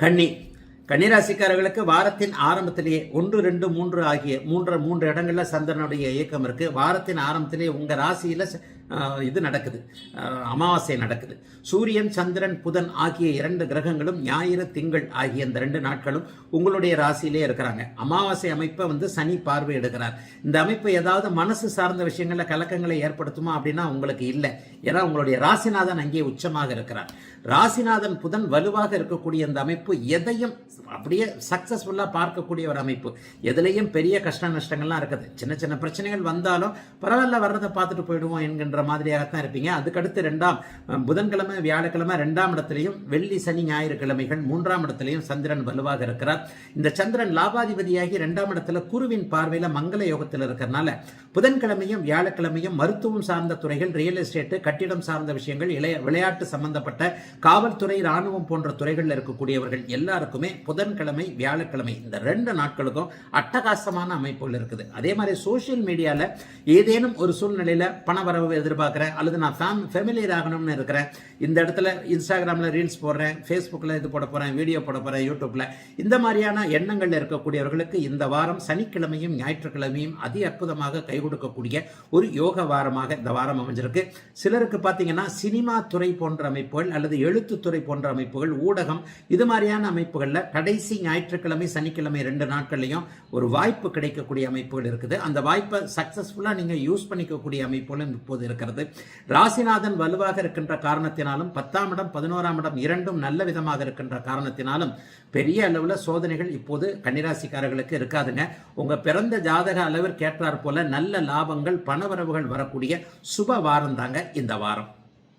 கன்னி. கன்னிராசிக்காரர்களுக்கு வாரத்தின் ஆரம்பத்திலேயே ஒன்று ரெண்டு மூன்று ஆகிய மூன்று மூன்று இடங்களில் சந்திரனுடைய இயக்கம் இருக்கு. வாரத்தின் ஆரம்பத்திலேயே உங்க ராசியில இது நடக்குது. அமாவாசை நடக்குது. சூரியன் சந்திரன் புதன் ஆகிய இரண்டு கிரகங்களும் ஞாயிறு திங்கள் ஆகிய இந்த ரெண்டு நாட்களும் உங்களுடைய ராசியிலே இருக்கிறாங்க. அமாவாசை அமைப்பை வந்து சனி பார்வையிடுகிறார். இந்த அமைப்பு ஏதாவது மனசு சார்ந்த விஷயங்களில் கலக்கங்களை ஏற்படுத்துமா அப்படின்னா உங்களுக்கு இல்லை. ஏன்னா உங்களுடைய ராசிநாதன் அங்கே உச்சமாக இருக்கிறார். ராசிநாதன் புதன் வலுவாக இருக்கக்கூடிய இந்த அமைப்பு எதையும் அப்படியே சக்சஸ்ஃபுல்லாக பார்க்கக்கூடிய ஒரு அமைப்பு. எதுலேயும் பெரிய கஷ்ட நஷ்டங்கள்லாம் இருக்குது. சின்ன சின்ன பிரச்சனைகள் வந்தாலும் பரவாயில்ல வர்றதை பார்த்துட்டு போயிடுவோம் என்கின்ற மாதிரியாகத்தான் இருப்பீங்க. அதுக்கடுத்து ரெண்டாம் புதன்கிழமை வியாழக்கிழமை ரெண்டாம் இடத்துலையும் வெள்ளி சனி ஞாயிற்றுக்கிழமைகள் மூன்றாம் இடத்துலையும் சந்திரன் வலுவாக இருக்கிறார். இந்த சந்திரன் லாபாதிபதியாகி ரெண்டாம் இடத்துல குருவின் பார்வையில மங்கள யோகத்தில் இருக்கிறனால புதன்கிழமையும் வியாழக்கிழமையும் மருத்துவம் சார்ந்த துறைகள் ரியல் எஸ்டேட்டு கட்டிடம் சார்ந்த விஷயங்கள் இளைய விளையாட்டு சம்பந்தப்பட்ட காவல்துறை ராணுவம் போன்ற துறைகளில் இருக்கக்கூடியவர்கள் எல்லாருக்குமே புதன்கிழமை வியாழக்கிழமை இந்த ரெண்டு நாட்களுக்கும் அட்டகாசமான அமைப்புகள் இருக்குது. அதே மாதிரி சோசியல் மீடியாவில் ஏதேனும் ஒரு சூழ்நிலையில் பண வரவு எதிர்பார்க்குறேன் அல்லது நான் ஃபேம் ஃபெமிலியர் ஆகணும்னு இருக்கிறேன். இந்த இடத்துல இன்ஸ்டாகிராமில் ரீல்ஸ் போடுறேன் ஃபேஸ்புக்கில் இது போட போகிறேன் வீடியோ போட போகிறேன் யூடியூப்பில் இந்த மாதிரியான எண்ணங்கள் இருக்கக்கூடியவர்களுக்கு இந்த வாரம் சனிக்கிழமையும் ஞாயிற்றுக்கிழமையும் அதி அற்புதமாக கை கொடுக்கக்கூடிய ஒரு யோக வாரமாக இந்த வாரம் அமைஞ்சிருக்கு. சிலருக்கு பார்த்தீங்கன்னா சினிமா துறை போன்ற அமைப்புகள் அல்லது எழுத்துத்துறை போன்ற அமைப்புகள் ஊடகம் இது மாதிரியான அமைப்புகளில் கடைசி ஞாயிற்றுக்கிழமை சனிக்கிழமை ரெண்டு நாட்கள்லையும் ஒரு வாய்ப்பு கிடைக்கக்கூடிய அமைப்புகள் இருக்குது. அந்த வாய்ப்பை சக்ஸஸ்ஃபுல்லாக நீங்கள் யூஸ் பண்ணிக்கக்கூடிய அமைப்புகளும் இப்போது இருக்கிறது. ராசிநாதன் வலுவாக இருக்கின்ற காரணத்தினாலும் பத்தாம் இடம் பதினோராம் இடம் இரண்டும் நல்ல விதமாக இருக்கின்ற காரணத்தினாலும் பெரிய அளவில் சோதனைகள் இப்போது கன்னிராசிக்காரர்களுக்கு இருக்காதுங்க. உங்க பிறந்த ஜாதக அளவிற்கு ஏற்றாற் போல நல்ல லாபங்கள் பணவரவுகள் வரக்கூடிய சுப வாரம் தாங்க இந்த வாரம்.